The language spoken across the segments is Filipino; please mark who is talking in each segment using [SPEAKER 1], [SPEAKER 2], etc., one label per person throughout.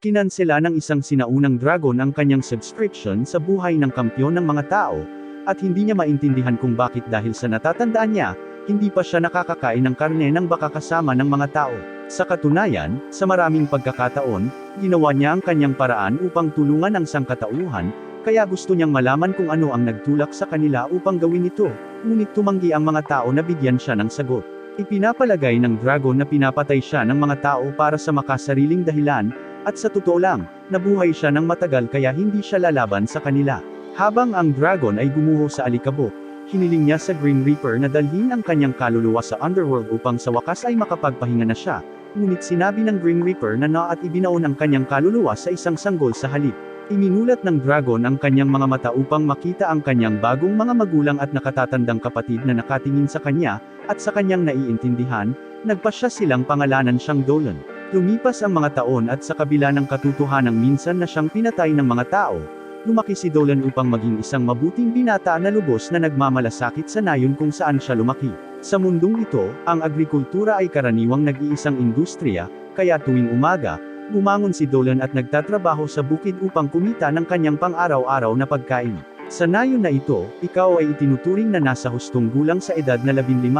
[SPEAKER 1] Kinansela ng isang sinaunang dragon ang kanyang subscription sa buhay ng kampyon ng mga tao, at hindi niya maintindihan kung bakit dahil sa natatandaan niya, hindi pa siya nakakakain ng karne ng baka kasama ng mga tao. Sa katunayan, sa maraming pagkakataon, ginawa niya ang kanyang paraan upang tulungan ang sangkatauhan, kaya gusto niyang malaman kung ano ang nagtulak sa kanila upang gawin ito, ngunit tumanggi ang mga tao na bigyan siya ng sagot. Ipinapalagay ng dragon na pinapatay siya ng mga tao para sa makasariling dahilan, at sa totoo lang, nabuhay siya ng matagal kaya hindi siya lalaban sa kanila. Habang ang dragon ay gumuho sa alikabok, hiniling niya sa Grim Reaper na dalhin ang kanyang kaluluwa sa underworld upang sa wakas ay makapagpahinga na siya, ngunit sinabi ng Grim Reaper na na at ibinaon ang kanyang kaluluwa sa isang sanggol sa halip. Iminulat ng dragon ang kanyang mga mata upang makita ang kanyang bagong mga magulang at nakatatandang kapatid na nakatingin sa kanya, at sa kanyang naiintindihan, nagpasya silang pangalanan siyang Dolan. Lumipas ang mga taon at sa kabila ng katotohanang minsan na siyang pinatay ng mga tao, lumaki si Dolan upang maging isang mabuting binata na lubos na nagmamalasakit sa nayon kung saan siya lumaki. Sa mundong ito, ang agrikultura ay karaniwang nag-iisang industriya, kaya tuwing umaga, bumangon si Dolan at nagtatrabaho sa bukid upang kumita ng kanyang pang-araw-araw na pagkain. Sa nayon na ito, ikaw ay itinuturing na nasa hustong gulang sa edad na 15,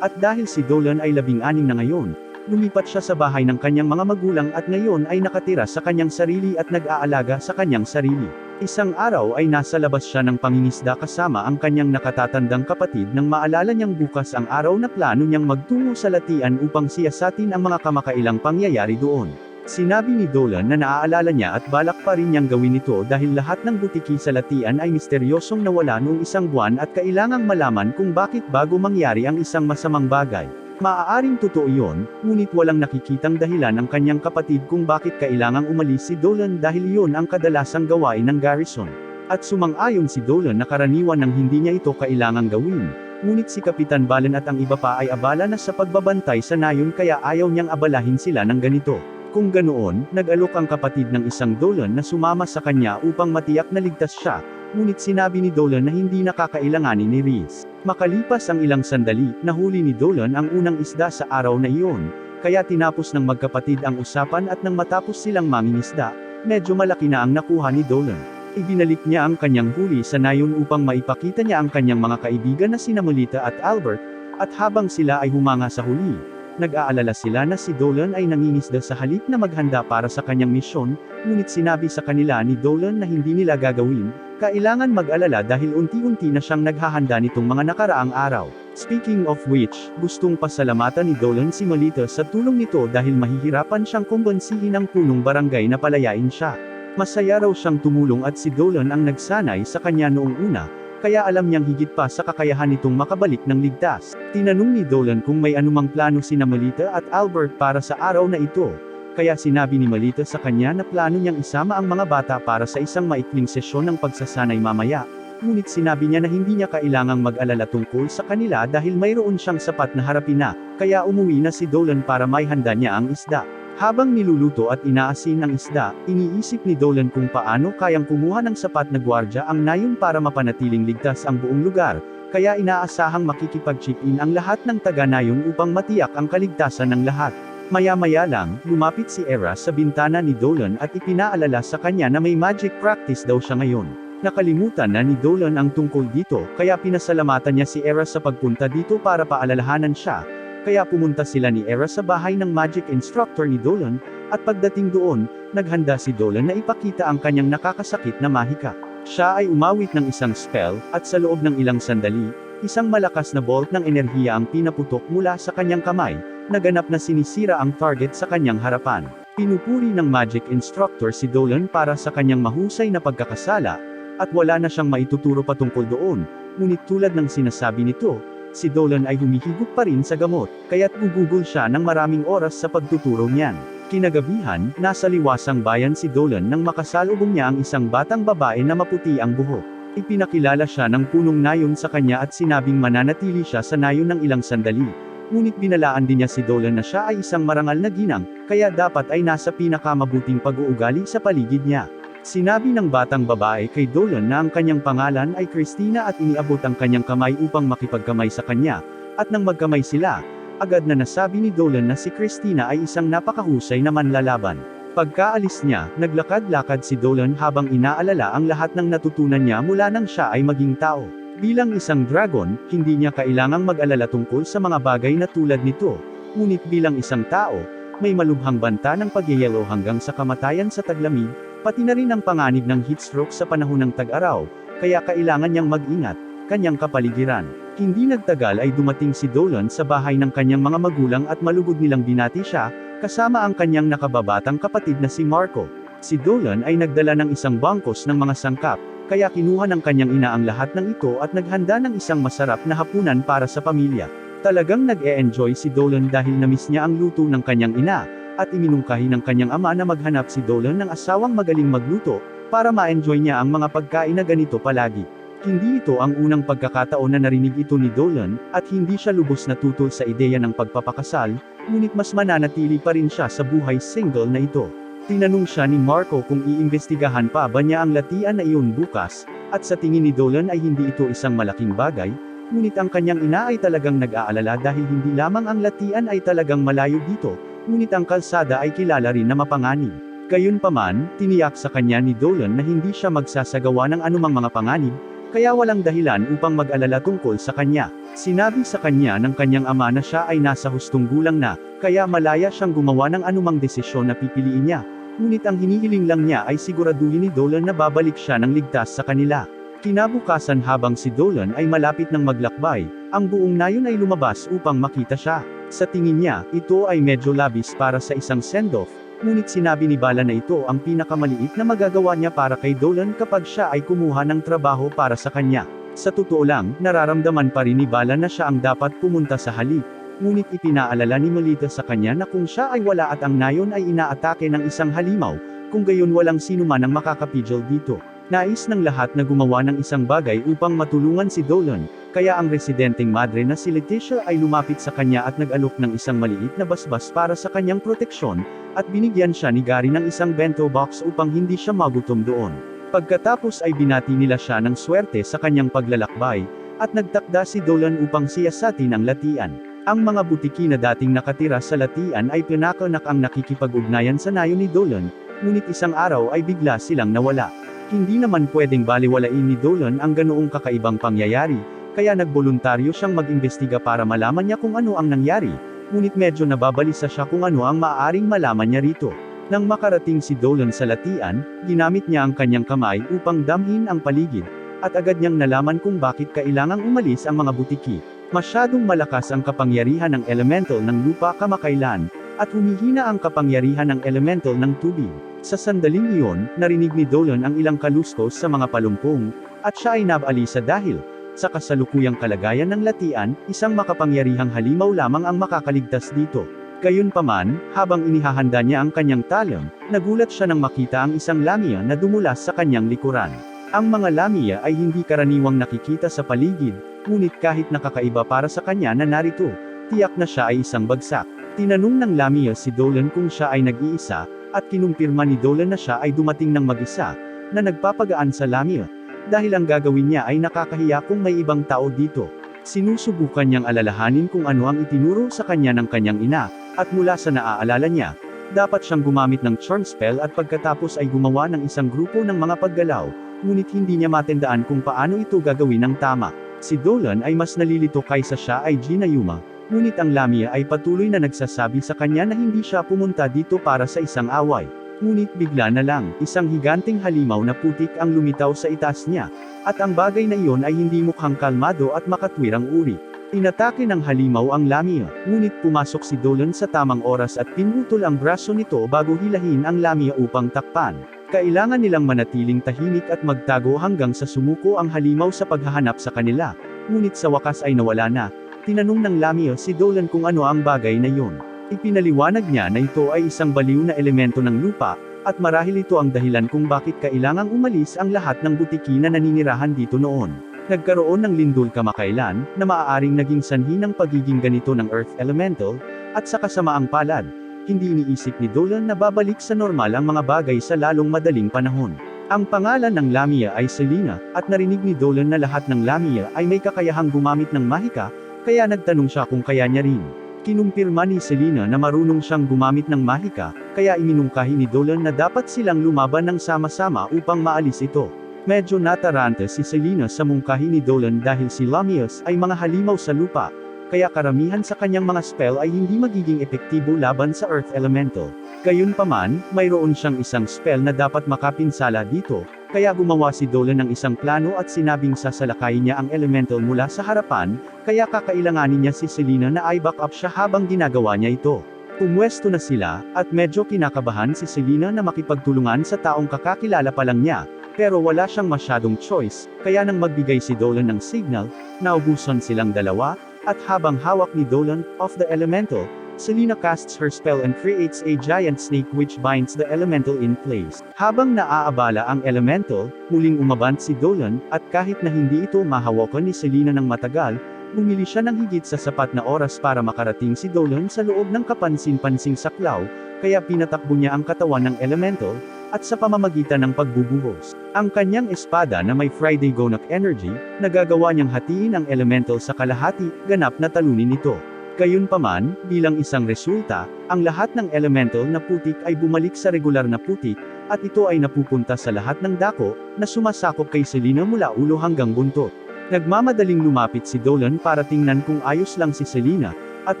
[SPEAKER 1] at dahil si Dolan ay 16 na ngayon, lumipat siya sa bahay ng kanyang mga magulang at ngayon ay nakatira sa kanyang sarili at nag-aalaga sa kanyang sarili. Isang araw ay nasa labas siya ng pangingisda kasama ang kanyang nakatatandang kapatid nang maalala niyang bukas ang araw na plano niyang magtungo sa latian upang siyasatin ang mga kamakailang pangyayari doon. Sinabi ni Dolan na naaalala niya at balak pa rin niyang gawin ito dahil lahat ng butiki sa latian ay misteryosong nawala noong isang buwan at kailangang malaman kung bakit bago mangyari ang isang masamang bagay. Maaaring totoo iyon, ngunit walang nakikitang dahilan ang kanyang kapatid kung bakit kailangang umalis si Dolan dahil iyon ang kadalasang gawain ng garrison. At sumang-ayon si Dolan na karaniwan ng hindi niya ito kailangang gawin, ngunit si Kapitan Balen at ang iba pa ay abala na sa pagbabantay sa nayon kaya ayaw niyang abalahin sila ng ganito. Kung ganoon, nag-alok ang kapatid ng isang Dolan na sumama sa kanya upang matiyak na ligtas siya, ngunit sinabi ni Dolan na hindi nakakailanganin ni Reese. Makalipas ang ilang sandali, nahuli ni Dolan ang unang isda sa araw na iyon, kaya tinapos ng magkapatid ang usapan at nang matapos silang mangingisda, medyo malaki na ang nakuha ni Dolan. Ibinalik niya ang kanyang huli sa nayon upang maipakita niya ang kanyang mga kaibigan na sina Melita at Albert, at habang sila ay humanga sa huli, nag-aalala sila na si Dolan ay nangingisda sa halip na maghanda para sa kanyang misyon, ngunit sinabi sa kanila ni Dolan na hindi nila gagawin, kailangan mag-alala dahil unti-unti na siyang naghahanda nitong mga nakaraang araw. Speaking of which, gustong pasalamatan ni Dolan si Melita sa tulong nito dahil mahihirapan siyang kumbansihin ang punong barangay na palayain siya. Masaya raw siyang tumulong at si Dolan ang nagsanay sa kanya noong una, kaya alam niyang higit pa sa kakayahan nitong makabalik ng ligtas. Tinanong ni Dolan kung may anumang plano sina Melita at Albert para sa araw na ito, kaya sinabi ni Melita sa kanya na plano niyang isama ang mga bata para sa isang maikling sesyon ng pagsasanay mamaya, ngunit sinabi niya na hindi niya kailangang mag-alala tungkol sa kanila dahil mayroon siyang sapat na harapin na, kaya umuwi na si Dolan para may handa niya ang isda. Habang niluluto at inaasin ang isda, iniisip ni Dolan kung paano kayang kumuha ng sapat na gwardya ang nayon para mapanatiling ligtas ang buong lugar, kaya inaasahang makikipag-chip-in ang lahat ng taga-nayon upang matiyak ang kaligtasan ng lahat. Maya-maya lang, lumapit si Era sa bintana ni Dolan at ipinaalala sa kanya na may magic practice daw siya ngayon. Nakalimutan na ni Dolan ang tungkol dito, kaya pinasalamatan niya si Era sa pagpunta dito para paalalahanan siya, kaya pumunta sila ni Era sa bahay ng magic instructor ni Dolan, at pagdating doon, naghanda si Dolan na ipakita ang kanyang nakakasakit na mahika. Siya ay umawit ng isang spell, at sa loob ng ilang sandali, isang malakas na bolt ng enerhiya ang pinaputok mula sa kanyang kamay, naganap na sinisira ang target sa kanyang harapan. Pinupuri ng magic instructor si Dolan para sa kanyang mahusay na pagkakasala, at wala na siyang maituturo patungkol doon, ngunit tulad ng sinasabi nito, si Dolan ay humihigop pa rin sa gamot, kaya't gugugol siya ng maraming oras sa pagtuturo niyan. Kinagabihan, nasa liwasang bayan si Dolan nang makasalubong niya ang isang batang babae na maputi ang buhok. Ipinakilala siya ng punong nayon sa kanya at sinabing mananatili siya sa nayon ng ilang sandali. Ngunit binalaan din niya si Dolan na siya ay isang marangal na ginang, kaya dapat ay nasa pinakamabuting pag-uugali sa paligid niya. Sinabi ng batang babae kay Dolan na ang kanyang pangalan ay Christina at iniabot ang kanyang kamay upang makipagkamay sa kanya, at nang magkamay sila, agad na nasabi ni Dolan na si Christina ay isang napakahusay na manlalaban. Pagkaalis niya, naglakad-lakad si Dolan habang inaalala ang lahat ng natutunan niya mula nang siya ay maging tao. Bilang isang dragon, hindi niya kailangang mag-alala tungkol sa mga bagay na tulad nito. Ngunit bilang isang tao, may malubhang banta ng pagyayelo hanggang sa kamatayan sa taglamig, pati na rin ang panganib ng heat stroke sa panahon ng tag-araw, kaya kailangan niyang mag-ingat, kanyang kapaligiran. Hindi nagtagal ay dumating si Dolan sa bahay ng kanyang mga magulang at malugod nilang binati siya, kasama ang kanyang nakababatang kapatid na si Marco. Si Dolan ay nagdala ng isang bangkos ng mga sangkap, kaya kinuha ng kanyang ina ang lahat ng ito at naghanda ng isang masarap na hapunan para sa pamilya. Talagang nag-e-enjoy si Dolan dahil namiss niya ang luto ng kanyang ina, at iminungkahi ng kanyang ama na maghanap si Dolan ng asawang magaling magluto, para ma-enjoy niya ang mga pagkain na ganito palagi. Hindi ito ang unang pagkakataon na narinig ito ni Dolan, at hindi siya lubos na tutol sa ideya ng pagpapakasal, ngunit mas mananatili pa rin siya sa buhay single na ito. Tinanong siya ni Marco kung iimbestigahan pa ba niya ang latian na iyon bukas, at sa tingin ni Dolan ay hindi ito isang malaking bagay, ngunit ang kanyang ina ay talagang nag-aalala dahil hindi lamang ang latian ay talagang malayo dito, ngunit ang kalsada ay kilala rin na mapanganib. Gayunpaman, tiniyak sa kanya ni Dolan na hindi siya magsasagawa ng anumang mga panganib, kaya walang dahilan upang mag-alala tungkol sa kanya. Sinabi sa kanya ng kanyang ama na siya ay nasa hustong gulang na, kaya malaya siyang gumawa ng anumang desisyon na pipiliin niya. Ngunit ang hinihiling lang niya ay siguraduhin ni Dolan na babalik siya ng ligtas sa kanila. Kinabukasan habang si Dolan ay malapit ng maglakbay, ang buong nayon ay lumabas upang makita siya. Sa tingin niya, ito ay medyo labis para sa isang send-off, ngunit sinabi ni Bala na ito ang pinakamaliit na magagawa niya para kay Dolan kapag siya ay kumuha ng trabaho para sa kanya. Sa totoo lang, nararamdaman pa rin ni Bala na siya ang dapat pumunta sa halik. Ngunit ipinaalala ni Melita sa kanya na kung siya ay wala at ang nayon ay inaatake ng isang halimaw, kung gayon walang sino man ang makakapigil dito. Nais ng lahat na gumawa ng isang bagay upang matulungan si Dolan, kaya ang residenteng madre na si Leticia ay lumapit sa kanya at nag-alok ng isang maliit na basbas para sa kanyang proteksyon, at binigyan siya ni Gary ng isang bento box upang hindi siya magutom doon. Pagkatapos ay binati nila siya ng swerte sa kanyang paglalakbay, at nagtakda si Dolan upang siyasatin ang latian. Ang mga butiki na dating nakatira sa latian ay pinakanak ang nakikipag-ugnayan sa nayo ni Dolan, ngunit isang araw ay bigla silang nawala. Hindi naman pwedeng baliwalain ni Dolan ang ganoong kakaibang pangyayari, kaya nagboluntaryo siyang mag-imbestiga para malaman niya kung ano ang nangyari, ngunit medyo nababalisa siya kung ano ang maaaring malaman niya rito. Nang makarating si Dolan sa latian, ginamit niya ang kanyang kamay upang damhin ang paligid, at agad niyang nalaman kung bakit kailangang umalis ang mga butiki. Masyadong malakas ang kapangyarihan ng elemental ng lupa kamakailan, at humihina ang kapangyarihan ng elemental ng tubig. Sa sandaling iyon, narinig ni Dolan ang ilang kaluskos sa mga palumpong, at siya ay nabalisa dahil, sa kasalukuyang kalagayan ng latian, isang makapangyarihang halimaw lamang ang makakaligtas dito. Gayunpaman, habang inihahanda niya ang kanyang talon, nagulat siya nang makita ang isang lamia na dumulas sa kanyang likuran. Ang mga lamia ay hindi karaniwang nakikita sa paligid, ngunit kahit nakakaiba para sa kanya na narito, tiyak na siya ay isang bagsak. Tinanong ng lamia si Dolan kung siya ay nag-iisa, at kinumpirma ni Dolan na siya ay dumating ng mag-isa, na nagpapagaan sa lamia. Dahil ang gagawin niya ay nakakahiya kung may ibang tao dito. Sinusubukan niyang alalahanin kung ano ang itinuro sa kanya ng kanyang ina, at mula sa naaalala niya, dapat siyang gumamit ng charm spell at pagkatapos ay gumawa ng isang grupo ng mga paggalaw, ngunit hindi niya matandaan kung paano ito gagawin ng tama. Si Dolan ay mas nalilito kaysa siya ay Jinayuma, ngunit ang Lamia ay patuloy na nagsasabi sa kanya na hindi siya pumunta dito para sa isang away. Ngunit bigla na lang, isang higanting halimaw na putik ang lumitaw sa itaas niya, at ang bagay na iyon ay hindi mukhang kalmado at makatwirang uri. Inatake ng halimaw ang Lamia, ngunit pumasok si Dolan sa tamang oras at pinutol ang braso nito bago hilahin ang Lamia upang takpan. Kailangan nilang manatiling tahimik at magtago hanggang sa sumuko ang halimaw sa paghahanap sa kanila, ngunit sa wakas ay nawala na. Tinanong ng Lamia si Dolan kung ano ang bagay na iyon. Ipinaliwanag niya na ito ay isang baliw na elemento ng lupa, at marahil ito ang dahilan kung bakit kailangang umalis ang lahat ng butiki na naninirahan dito noon. Nagkaroon ng lindol kamakailan, na maaaring naging sanhi ng pagiging ganito ng Earth Elemental, at sa kasamaang palad, hindi iniisip ni Dolan na babalik sa normal ang mga bagay sa lalong madaling panahon. Ang pangalan ng Lamia ay Selena, at narinig ni Dolan na lahat ng Lamia ay may kakayahang gumamit ng mahika, kaya nagtanong siya kung kaya niya rin. Kinumpirma ni Selena na marunong siyang gumamit ng mahika, kaya iminungkahi ni Dolan na dapat silang lumaban ng sama-sama upang maalis ito. Medyo natarante si Selena sa mungkahi ni Dolan dahil si Lamias ay mga halimaw sa lupa, kaya karamihan sa kanyang mga spell ay hindi magiging epektibo laban sa Earth Elemental. Gayunpaman, mayroon siyang isang spell na dapat makapinsala dito, kaya gumawa si Dolan ng isang plano at sinabing sasalakayin niya ang elemental mula sa harapan, kaya kakailanganin niya si Selena na i-back up siya habang ginagawa niya ito. Pumwesto na sila, at medyo kinakabahan si Selena na makipagtulungan sa taong kakakilala pa lang niya, pero wala siyang masyadong choice, kaya nang magbigay si Dolan ng signal, naubusan silang dalawa, at habang hawak ni Dolan, of the elemental, Selena casts her spell and creates a giant snake which binds the elemental in place. Habang naaabala ang elemental, muling umabant si Dolan, at kahit na hindi ito mahawakan ni Selena ng matagal, bumili siya ng higit sa sapat na oras para makarating si Dolan sa loob ng kapansin-pansing saklaw, kaya pinatakbo niya ang katawan ng elemental, at sa pamamagitan ng pagbubuhos. Ang kanyang espada na may Friday Gonak energy, nagagawa niyang hatiin ang elemental sa kalahati, ganap na talunin ito. Gayunpaman, bilang isang resulta, ang lahat ng elemental na putik ay bumalik sa regular na putik, at ito ay napupunta sa lahat ng dako, na sumasakop kay Selena mula ulo hanggang buntot. Nagmamadaling lumapit si Dolan para tingnan kung ayos lang si Selena, at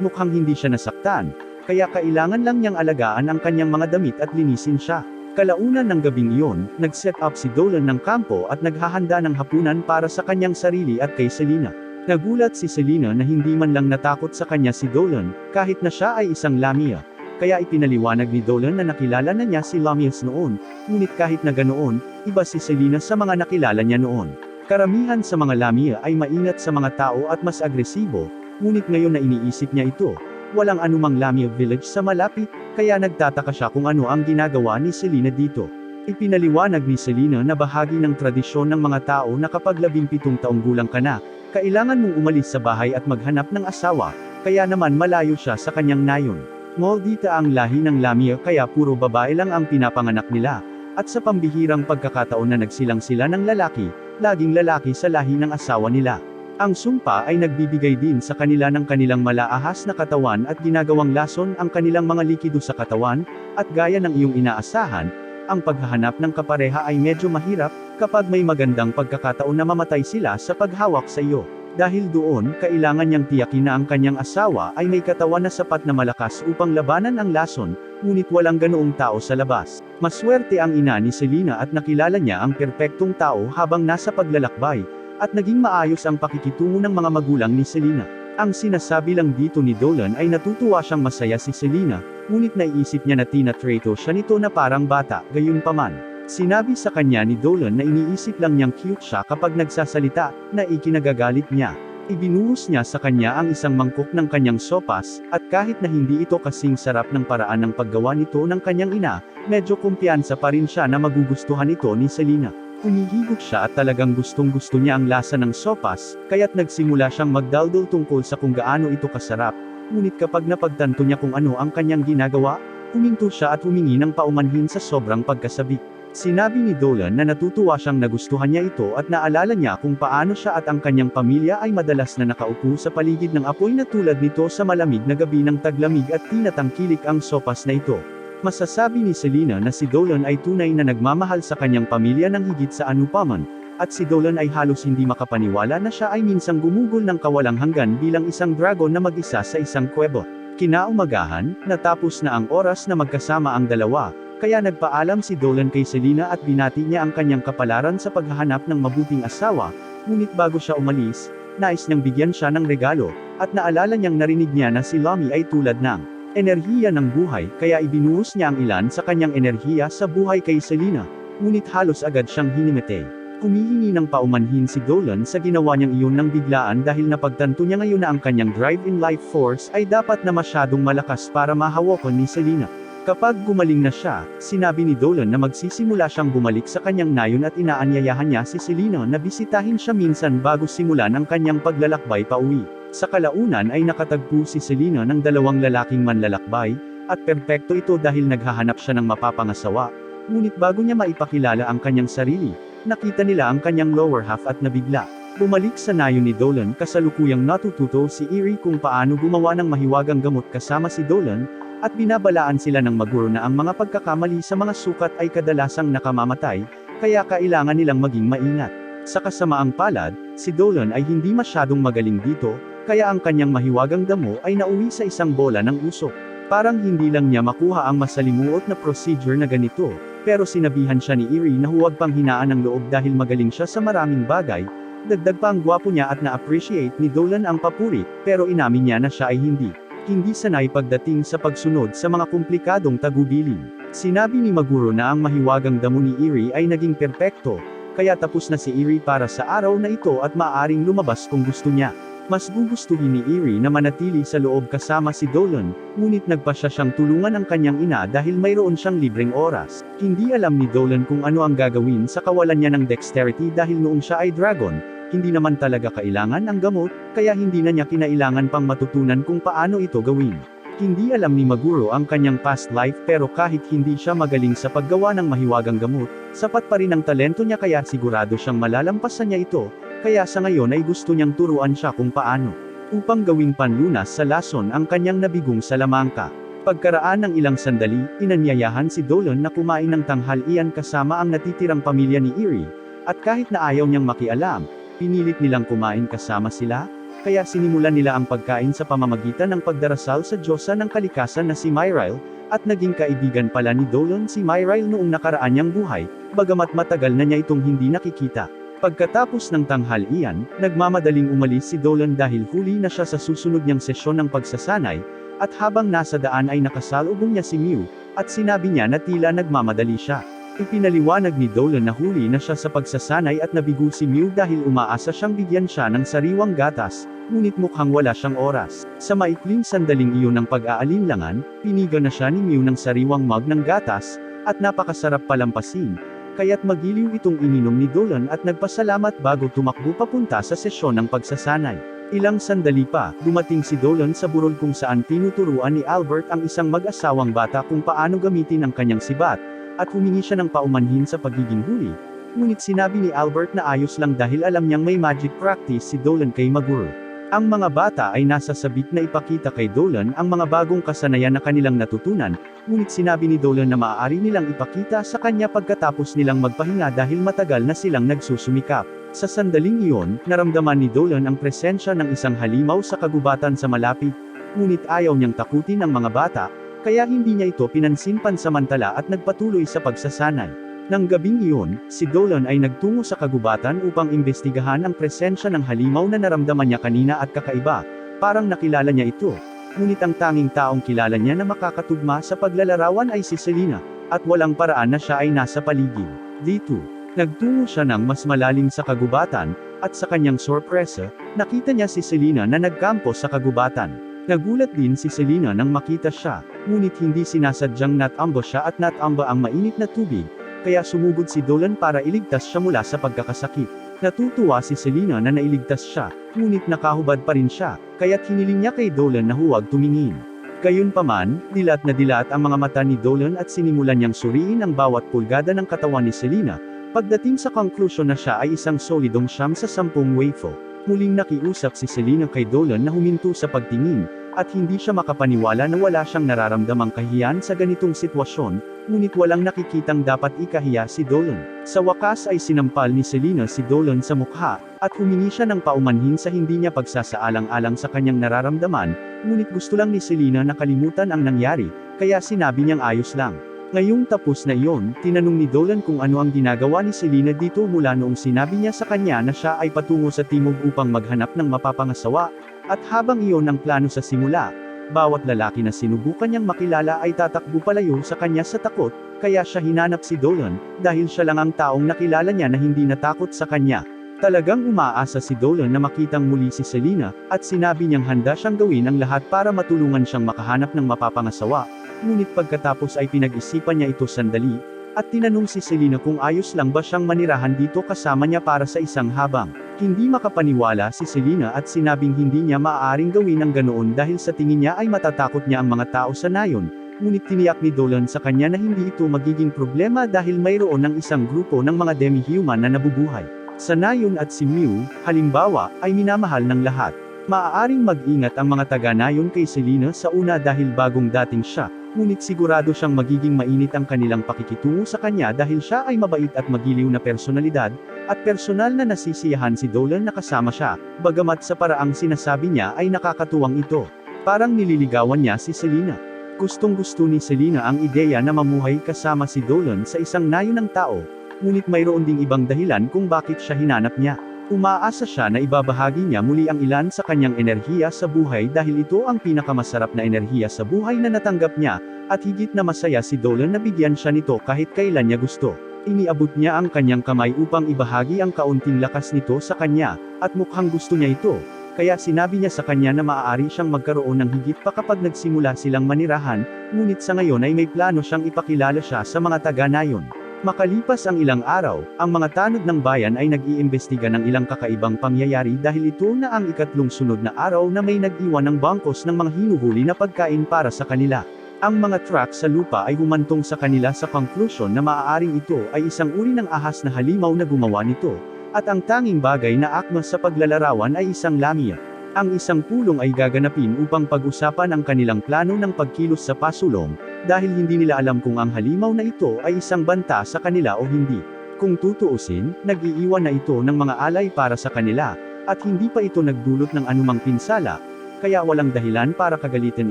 [SPEAKER 1] mukhang hindi siya nasaktan, kaya kailangan lang niyang alagaan ang kanyang mga damit at linisin siya. Kalaunan ng gabing iyon, nag-set up si Dolan ng kampo at naghahanda ng hapunan para sa kanyang sarili at kay Selena. Nagulat si Selena na hindi man lang natakot sa kanya si Dolan, kahit na siya ay isang Lamia. Kaya ipinaliwanag ni Dolan na nakilala na niya si Lamias noon, ngunit kahit na ganoon, iba si Selena sa mga nakilala niya noon. Karamihan sa mga Lamia ay maingat sa mga tao at mas agresibo, ngunit ngayon na iniisip niya ito, walang anumang Lamia village sa malapit, kaya nagtataka siya kung ano ang ginagawa ni Selena dito. Ipinaliwanag ni Selena na bahagi ng tradisyon ng mga tao na kapag labing pitong taong gulang ka na, kailangan mong umalis sa bahay at maghanap ng asawa, kaya naman malayo siya sa kanyang nayon. Moldita ang lahi ng Lamia kaya puro babae lang ang pinapanganak nila, at sa pambihirang pagkakataon na nagsilang sila ng lalaki, laging lalaki sa lahi ng asawa nila. Ang sumpa ay nagbibigay din sa kanila ng kanilang malaahas na katawan at ginagawang lason ang kanilang mga likido sa katawan, at gaya ng iyong inaasahan, ang paghahanap ng kapareha ay medyo mahirap, kapag may magandang pagkakataon na mamatay sila sa paghawak sa iyo. Dahil doon, kailangan niyang tiyakin na ang kanyang asawa ay may katawan na sapat na malakas upang labanan ang lason, ngunit walang ganoong tao sa labas. Maswerte ang ina ni Selena at nakilala niya ang perpektong tao habang nasa paglalakbay, at naging maayos ang pakikitungo ng mga magulang ni Selena. Ang sinasabi lang dito ni Dolan ay natutuwa siyang masaya si Selena, ngunit naiisip niya na tinatrato siya nito na parang bata, gayunpaman. Sinabi sa kanya ni Dolan na iniisip lang niyang cute siya kapag nagsasalita, na ikinagagalit niya. Ibinuhos niya sa kanya ang isang mangkok ng kanyang sopas, at kahit na hindi ito kasing sarap ng paraan ng paggawa nito ng kanyang ina, medyo kumpiyansa pa rin siya na magugustuhan ito ni Selena. Humihigop siya at talagang gustong gusto niya ang lasa ng sopas, kaya't nagsimula siyang magdaldol tungkol sa kung gaano ito kasarap, ngunit kapag napagtanto niya kung ano ang kanyang ginagawa, huminto siya at humingi ng paumanhin sa sobrang pagkasabik. Sinabi ni Dolan na natutuwa siyang nagustuhan niya ito at naalala niya kung paano siya at ang kanyang pamilya ay madalas na nakaupo sa paligid ng apoy na tulad nito sa malamig na gabi ng taglamig at tinatangkilik ang sopas na ito. Masasabi ni Selena na si Dolan ay tunay na nagmamahal sa kanyang pamilya ng higit sa anupaman, at si Dolan ay halos hindi makapaniwala na siya ay minsang gumugol ng kawalang hanggan bilang isang dragon na mag-isa sa isang kuwebo. Kinaumagahan, natapos na ang oras na magkasama ang dalawa, kaya nagpaalam si Dolan kay Selena at binati niya ang kanyang kapalaran sa paghahanap ng mabuting asawa, ngunit bago siya umalis, nais niyang bigyan siya ng regalo, at naalala niyang narinig niya na si Lami ay tulad ng enerhiya ng buhay, kaya ibinuhos niya ang ilan sa kanyang enerhiya sa buhay kay Selena, ngunit halos agad siyang hinimatay. Humihingi ng paumanhin si Dolan sa ginawa niyang iyon ng biglaan dahil napagtanto niya ngayon na ang kanyang drive-in life force ay dapat na masyadong malakas para mahawakan ni Selena. Kapag gumaling na siya, sinabi ni Dolan na magsisimula siyang bumalik sa kanyang nayon at inaanyayahan niya si Selena na bisitahin siya minsan bago simulan ang kanyang paglalakbay pa uwi. Sa kalaunan ay nakatagpo si Selena ng dalawang lalaking manlalakbay, at perpekto ito dahil naghahanap siya ng mapapangasawa. Ngunit bago niya maipakilala ang kanyang sarili, nakita nila ang kanyang lower half at nabigla. Bumalik sa nayon ni Dolan kasalukuyang natututo si Erie kung paano gumawa ng mahiwagang gamot kasama si Dolan, at binabalaan sila ng maguro na ang mga pagkakamali sa mga sukat ay kadalasang nakamamatay, kaya kailangan nilang maging maingat. Sa kasamaang palad, si Dolan ay hindi masyadong magaling dito, kaya ang kanyang mahiwagang damo ay nauwi sa isang bola ng usok. Parang hindi lang niya makuha ang masalimuot na procedure na ganito, pero sinabihan siya ni Erie na huwag pang hinaan ng loob dahil magaling siya sa maraming bagay, dagdag pa ang gwapo niya at na-appreciate ni Dolan ang papuri, pero inamin niya na siya ay hindi. Hindi sanay pagdating sa pagsunod sa mga komplikadong tagubilin. Sinabi ni Maguro na ang mahiwagang damo ni Erie ay naging perpekto, kaya tapos na si Erie para sa araw na ito at maaring lumabas kung gusto niya. Mas gugustuhin ni Erie na manatili sa loob kasama si Dolan, ngunit nagpa siya siyang tulungan ang kanyang ina dahil mayroon siyang libreng oras. Hindi alam ni Dolan kung ano ang gagawin sa kawalan niya ng dexterity dahil noong siya ay dragon, hindi naman talaga kailangan ang gamot, kaya hindi na niya kinailangan pang matutunan kung paano ito gawin. Hindi alam ni Maguro ang kanyang past life pero kahit hindi siya magaling sa paggawa ng mahiwagang gamot, sapat pa rin ang talento niya kaya sigurado siyang malalampasan niya ito, kaya sa ngayon ay gusto niyang turuan siya kung paano. Upang gawing panlunas sa lason ang kanyang nabigong salamangka. Pagkaraan ng ilang sandali, inanyayahan si Dolan na kumain ng tanghalian kasama ang natitirang pamilya ni Erie, at kahit na ayaw niyang makialam, pinilit nilang kumain kasama sila, kaya sinimulan nila ang pagkain sa pamamagitan ng pagdarasal sa Diyosa ng kalikasan na si Myrail, at naging kaibigan pala ni Dolan si Myrail noong nakaraan niyang buhay, bagamat matagal na niya itong hindi nakikita. Pagkatapos ng tanghalian, nagmamadaling umalis si Dolan dahil huli na siya sa susunod niyang sesyon ng pagsasanay, at habang nasa daan ay nakasalubong niya si Mew, at sinabi niya na tila nagmamadali siya. Ipinaliwanag ni Dolan na huli na siya sa pagsasanay at nabigo si Mew dahil umaasa siyang bigyan siya ng sariwang gatas, ngunit mukhang wala siyang oras. Sa maikling sandaling iyon ng pag-aalinlangan, piniga na siya ni Mew ng sariwang mug ng gatas, at napakasarap palampasin, kaya't magiliw itong ininom ni Dolan at nagpasalamat bago tumakbo papunta sa sesyon ng pagsasanay. Ilang sandali pa, dumating si Dolan sa burol kung saan tinuturuan ni Albert ang isang mag-asawang bata kung paano gamitin ang kanyang sibat, at humingi siya ng paumanhin sa pagiging huli. Ngunit sinabi ni Albert na ayos lang dahil alam niyang may magic practice si Dolan kay Maguro. Ang mga bata ay nasa sabik na ipakita kay Dolan ang mga bagong kasanayan na kanilang natutunan, ngunit sinabi ni Dolan na maaari nilang ipakita sa kanya pagkatapos nilang magpahinga dahil matagal na silang nagsusumikap. Sa sandaling iyon, naramdaman ni Dolan ang presensya ng isang halimaw sa kagubatan sa malapit, ngunit ayaw niyang takutin ang mga bata, kaya hindi niya ito pinansin pansamantala at nagpatuloy sa pagsasanay. Nang gabing iyon, si Dolan ay nagtungo sa kagubatan upang imbestigahan ang presensya ng halimaw na naramdaman niya kanina at kakaiba, parang nakilala niya ito. Ngunit ang tanging taong kilala niya na makakatugma sa paglalarawan ay si Selena, at walang paraan na siya ay nasa paligid. Dito, nagtungo siya ng mas malalim sa kagubatan, at sa kanyang sorpresa, nakita niya si Selena na nagkampo sa kagubatan. Nagulat din si Selena nang makita siya, ngunit hindi sinasadyang natamba siya at natamba ang mainit na tubig, kaya sumugod si Dolan para iligtas siya mula sa pagkakasakit. Natutuwa si Selena na nailigtas siya, ngunit nakahubad pa rin siya, kaya't hiniling niya kay Dolan na huwag tumingin. Gayunpaman, dilat na dilat ang mga mata ni Dolan at sinimulan niyang suriin ang bawat pulgada ng katawan ni Selena, pagdating sa konklusyon na siya ay isang solidong siyam sa sampung wafo. Muling nakiusap si Selena kay Dolan na huminto sa pagtingin, at hindi siya makapaniwala na wala siyang nararamdamang kahiyan sa ganitong sitwasyon, ngunit walang nakikitang dapat ikahiya si Dolan. Sa wakas ay sinampal ni Selena si Dolan sa mukha, at humingi siya ng paumanhin sa hindi niya pagsasaalang-alang sa kanyang nararamdaman, ngunit gusto lang ni Selena na kalimutan ang nangyari, kaya sinabi niyang ayos lang. Ngayong tapos na iyon, tinanong ni Dolan kung ano ang ginagawa ni Selena dito mula noong sinabi niya sa kanya na siya ay patungo sa timog upang maghanap ng mapapangasawa, at habang iyon ang plano sa simula, bawat lalaki na sinubukan niyang makilala ay tatakbo palayo sa kanya sa takot, kaya siya hinanap si Dolan, dahil siya lang ang taong nakilala niya na hindi natakot sa kanya. Talagang umaasa si Dolan na makitang muli si Selena, at sinabi niyang handa siyang gawin ang lahat para matulungan siyang makahanap ng mapapangasawa, ngunit pagkatapos ay pinag-isipan niya ito sandali, at tinanong si Selena kung ayos lang ba siyang manirahan dito kasama niya para sa isang habang. Hindi makapaniwala si Selena at sinabing hindi niya maaaring gawin ang ganoon dahil sa tingin niya ay matatakot niya ang mga tao sa nayon, ngunit tiniyak ni Dolan sa kanya na hindi ito magiging problema dahil mayroon ng isang grupo ng mga demi-human na nabubuhay. Sa Nayon at si Mew, halimbawa, ay minamahal ng lahat. Maaaring mag-ingat ang mga taga-Nayon kay Selena sa una dahil bagong dating siya, ngunit sigurado siyang magiging mainit ang kanilang pakikitungo sa kanya dahil siya ay mabait at magiliw na personalidad, at personal na nasisiyahan si Dolan na kasama siya, bagamat sa paraang sinasabi niya ay nakakatuwang ito. Parang nililigawan niya si Selena. Gustong gusto ni Selena ang ideya na mamuhay kasama si Dolan sa isang nayon ng tao, ngunit mayroon ding ibang dahilan kung bakit siya hinanap niya. Umaasa siya na ibabahagi niya muli ang ilan sa kanyang enerhiya sa buhay dahil ito ang pinakamasarap na enerhiya sa buhay na natanggap niya, at higit na masaya si Dolan na bigyan siya nito kahit kailan niya gusto. Iniabot niya ang kanyang kamay upang ibahagi ang kaunting lakas nito sa kanya, at mukhang gusto niya ito. Kaya sinabi niya sa kanya na maaari siyang magkaroon ng higit pa kapag nagsimula silang manirahan, ngunit sa ngayon ay may plano siyang ipakilala siya sa mga taga-nayon. Makalipas ang ilang araw, ang mga tanod ng bayan ay nag-iimbestiga ng ilang kakaibang pangyayari dahil ito na ang ikatlong sunod na araw na may nag-iwan ng bangkos ng mga hinuhuli na pagkain para sa kanila. Ang mga truck sa lupa ay humantong sa kanila sa conclusion na maaaring ito ay isang uri ng ahas na halimaw na gumawa nito, at ang tanging bagay na akma sa paglalarawan ay isang lamia. Ang isang pulong ay gaganapin upang pag-usapan ang kanilang plano ng pagkilos sa pasulong, dahil hindi nila alam kung ang halimaw na ito ay isang banta sa kanila o hindi. Kung tutuusin, nag-iiwan na ito ng mga alay para sa kanila, at hindi pa ito nagdulot ng anumang pinsala, kaya walang dahilan para kagalitan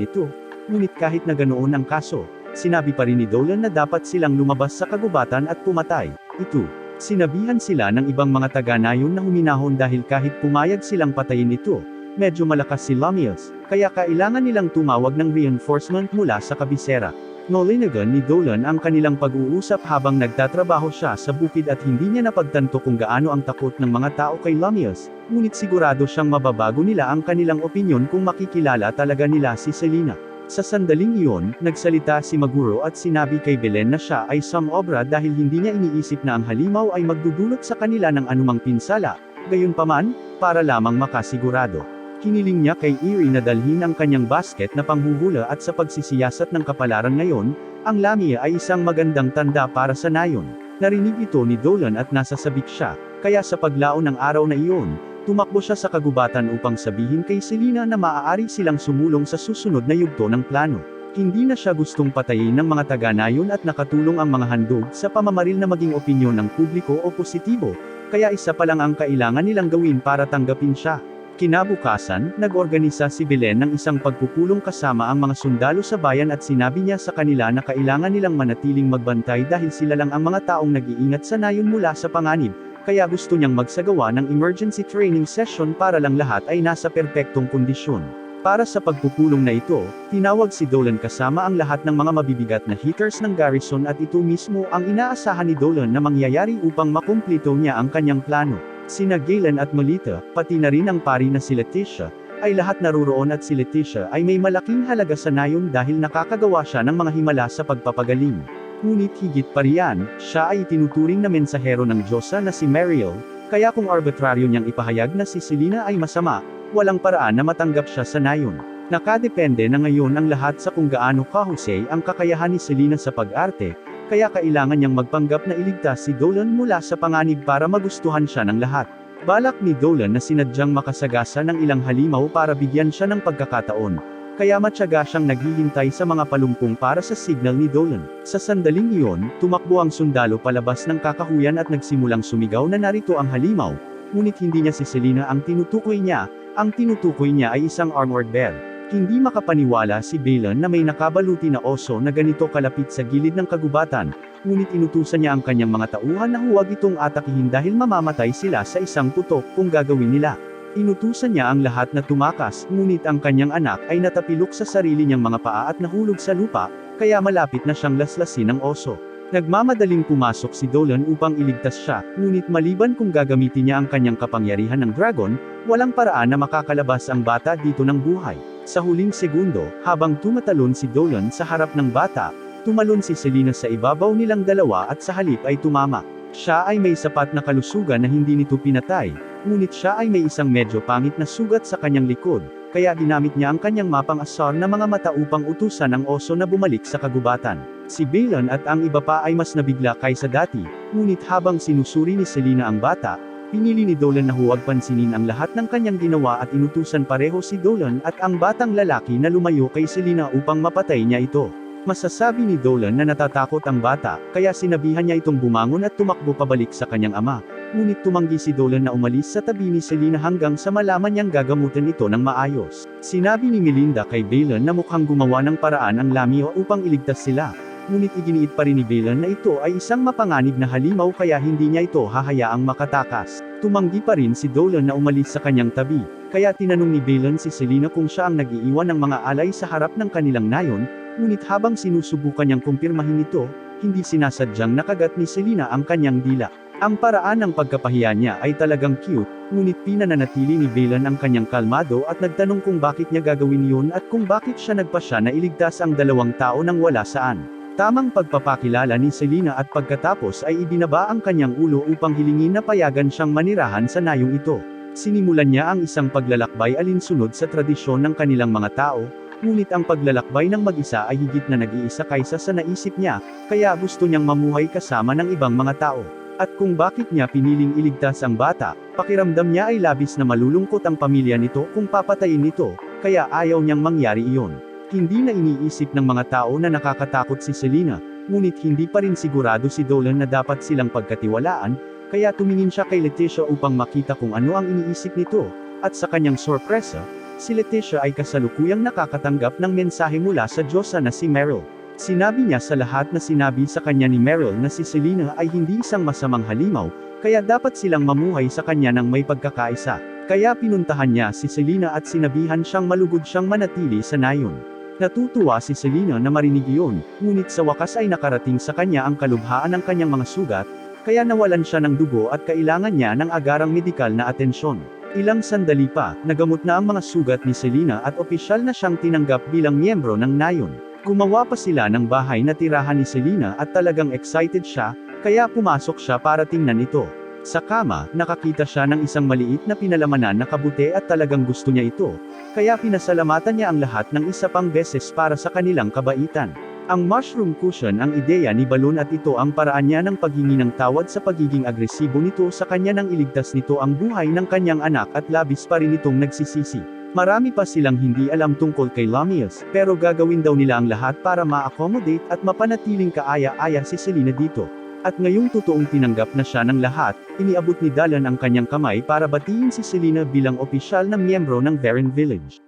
[SPEAKER 1] ito. Ngunit kahit na ganoon ang kaso, sinabi pa rin ni Dolan na dapat silang lumabas sa kagubatan at pumatay. Ito. Sinabihan sila ng ibang mga taga-nayon na huminahon dahil kahit pumayag silang patayin ito, medyo malakas si Lamias, kaya kailangan nilang tumawag ng reinforcement mula sa kabisera. Nolinagan ni Dolan ang kanilang pag-uusap habang nagtatrabaho siya sa bukid at hindi niya napagtanto kung gaano ang takot ng mga tao kay Lamias, ngunit sigurado siyang mababago nila ang kanilang opinyon kung makikilala talaga nila si Selena. Sa sandaling iyon, nagsalita si Maguro at sinabi kay Belen na siya ay obra dahil hindi niya iniisip na ang halimaw ay magdudulot sa kanila ng anumang pinsala, gayunpaman, para lamang makasigurado. Hiniling niya kay Erie na dalhin ang kanyang basket na panghuhula at sa pagsisiyasat ng kapalaran ngayon, ang Lamia ay isang magandang tanda para sa nayon. Narinig ito ni Dolan at nasasabik siya, kaya sa paglaon ng araw na iyon, tumakbo siya sa kagubatan upang sabihin kay Selena na maaari silang sumulong sa susunod na yugto ng plano. Hindi na siya gustong patayin ng mga taga-nayon at nakatulong ang mga handog sa pamamaril na maging opinyon ng publiko o positibo, kaya isa pa lang ang kailangan nilang gawin para tanggapin siya. Kinabukasan, nag-organisa si Belen ng isang pagpupulong kasama ang mga sundalo sa bayan at sinabi niya sa kanila na kailangan nilang manatiling magbantay dahil sila lang ang mga taong nag-iingat sa nayon mula sa panganib, kaya gusto niyang magsagawa ng emergency training session para lang lahat ay nasa perpektong kondisyon. Para sa pagpupulong na ito, tinawag si Dolan kasama ang lahat ng mga mabibigat na hitters ng garrison at ito mismo ang inaasahan ni Dolan na mangyayari upang makumplito niya ang kanyang plano. Sina Galen at Melita, pati na rin ang pari na si Leticia, ay lahat naruroon at si Leticia ay may malaking halaga sa nayon dahil nakakagawa siya ng mga himala sa pagpapagaling. Ngunit higit pa riyan, siya ay tinuturing na mensahero ng Diyosa na si Mariel, kaya kung arbitraryo niyang ipahayag na si Selena ay masama, walang paraan na matanggap siya sa nayon. Nakadepende na ngayon ang lahat sa kung gaano kahusay ang kakayahan ni Selena sa pag-arte, kaya kailangan niyang magpanggap na iligtas si Dolan mula sa panganib para magustuhan siya ng lahat. Balak ni Dolan na sinadyang makasagasa ng ilang halimaw para bigyan siya ng pagkakataon, kaya matyaga siyang naghihintay sa mga palumpong para sa signal ni Dolan. Sa sandaling iyon, tumakbo ang sundalo palabas ng kakahuyan at nagsimulang sumigaw na narito ang halimaw, ngunit hindi niya si Selena ang tinutukoy niya, ang tinutukoy niya ay isang armored bear. Hindi makapaniwala si Balon na may nakabaluti na oso na ganito kalapit sa gilid ng kagubatan, ngunit inutusan niya ang kanyang mga tauhan na huwag itong atakihin dahil mamamatay sila sa isang putok kung gagawin nila. Inutusan niya ang lahat na tumakas, ngunit ang kanyang anak ay natapilok sa sarili niyang mga paa at nahulog sa lupa, kaya malapit na siyang laslasin ng oso. Nagmamadaling pumasok si Dolan upang iligtas siya, ngunit maliban kung gagamitin niya ang kanyang kapangyarihan ng dragon, walang paraan na makakalabas ang bata dito ng buhay. Sa huling segundo, habang tumatalon si Dolan sa harap ng bata, tumalon si Selena sa ibabaw nilang dalawa at sa halip ay tumama. Siya ay may sapat na kalusugan na hindi nito pinatay, ngunit siya ay may isang medyo pangit na sugat sa kanyang likod, kaya ginamit niya ang kanyang mapang asar na mga mata upang utusan ang oso na bumalik sa kagubatan. Si Balon at ang iba pa ay mas nabigla kaysa dati, ngunit habang sinusuri ni Selena ang bata, Pinili ni Dolan na huwag pansinin ang lahat ng kanyang ginawa at inutusan pareho si Dolan at ang batang lalaki na lumayo kay Selena upang mapatay niya ito. Masasabi ni Dolan na natatakot ang bata, kaya sinabihan niya itong bumangon at tumakbo pabalik sa kanyang ama. Ngunit tumanggi si Dolan na umalis sa tabi ni Selena hanggang sa malaman niyang gagamutin ito ng maayos. Sinabi ni Melinda kay Balon na mukhang gumawa ng paraan ang Lamio upang iligtas sila. Ngunit iginiit pa rin ni Balon na ito ay isang mapanganib na halimaw kaya hindi niya ito hahayaang makatakas. Tumanggi pa rin si Dolan na umalis sa kanyang tabi, kaya tinanong ni Balon si Selena kung siya ang nag-iiwan ng mga alay sa harap ng kanilang nayon, ngunit habang sinusubukan niyang kumpirmahin ito, hindi sinasadyang nakagat ni Selena ang kanyang dila. Ang paraan ng pagkapahiya niya ay talagang cute, ngunit pinananatili ni Balon ang kanyang kalmado at nagtanong kung bakit niya gagawin yun at kung bakit siya nagpasya na iligtas ang dalawang tao nang wala saan. Tamang pagpapakilala ni Selena at pagkatapos ay ibinaba ang kanyang ulo upang hilingin na payagan siyang manirahan sa nayong ito. Sinimulan niya ang isang paglalakbay alinsunod sa tradisyon ng kanilang mga tao, ngunit ang paglalakbay ng mag-isa ay higit na nag-iisa kaysa sa naisip niya, kaya gusto niyang mamuhay kasama ng ibang mga tao. At kung bakit niya piniling iligtas ang bata, pakiramdam niya ay labis na malulungkot ang pamilya nito kung papatayin nito, kaya ayaw niyang mangyari iyon. Hindi na iniisip ng mga tao na nakakatakot si Selena, ngunit hindi pa rin sigurado si Dolan na dapat silang pagkatiwalaan, kaya tumingin siya kay Leticia upang makita kung ano ang iniisip nito, at sa kanyang sorpresa, si Leticia ay kasalukuyang nakakatanggap ng mensahe mula sa Diyosa na si Meryl. Sinabi niya sa lahat na sinabi sa kanya ni Meryl na si Selena ay hindi isang masamang halimaw, kaya dapat silang mamuhay sa kanya ng may pagkakaisa. Kaya pinuntahan niya si Selena at sinabihan siyang malugod siyang manatili sa nayon. Natutuwa si Selena na marinig iyon, ngunit sa wakas ay nakarating sa kanya ang kalubhaan ng kanyang mga sugat, kaya nawalan siya ng dugo at kailangan niya ng agarang medikal na atensyon. Ilang sandali pa, nagamot na ang mga sugat ni Selena at opisyal na siyang tinanggap bilang miyembro ng nayon. Gumawa pa sila ng bahay na tirahan ni Selena at talagang excited siya, kaya pumasok siya para tingnan ito. Sa kama, nakakita siya ng isang maliit na pinalamanan na kabuti at talagang gusto niya ito, kaya pinasalamatan niya ang lahat ng isa pang beses para sa kanilang kabaitan. Ang mushroom cushion ang ideya ni Balon at ito ang paraan niya ng paghingi ng tawad sa pagiging agresibo nito sa kanya nang iligtas nito ang buhay ng kanyang anak at labis pa rin itong nagsisisi. Marami pa silang hindi alam tungkol kay Lamias, pero gagawin daw nila ang lahat para ma-accommodate at mapanatiling kaaya-aya si Selena dito. At ngayong totoong tinanggap na siya ng lahat, iniabot ni Dalan ang kanyang kamay para batiin si Selena bilang opisyal na miyembro ng Varen Village.